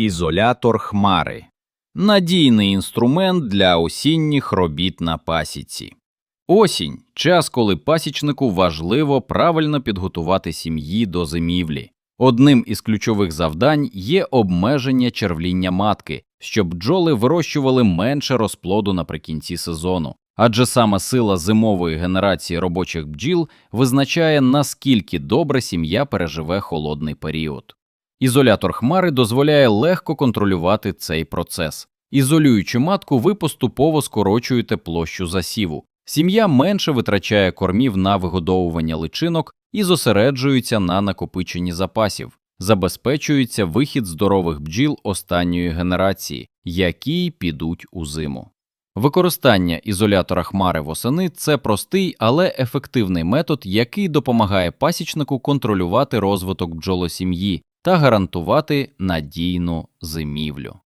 Ізолятор хмари надійний інструмент для осінніх робіт на пасіці. Осінь час, коли пасічнику важливо правильно підготувати сім'ї до зимівлі. Одним із ключових завдань є обмеження червління матки, щоб бджоли вирощували менше розплоду наприкінці сезону. Адже саме сила зимової генерації робочих бджіл визначає, наскільки добре сім'я переживе холодний період. Ізолятор хмари дозволяє легко контролювати цей процес. Ізолюючи матку, ви поступово скорочуєте площу засіву. Сім'я менше витрачає кормів на вигодовування личинок і зосереджується на накопиченні запасів, забезпечується вихід здорових бджіл останньої генерації, які підуть у зиму. Використання ізолятора хмари восени це простий, але ефективний метод, який допомагає пасічнику контролювати розвиток бджолосім'ї та гарантувати надійну зимівлю.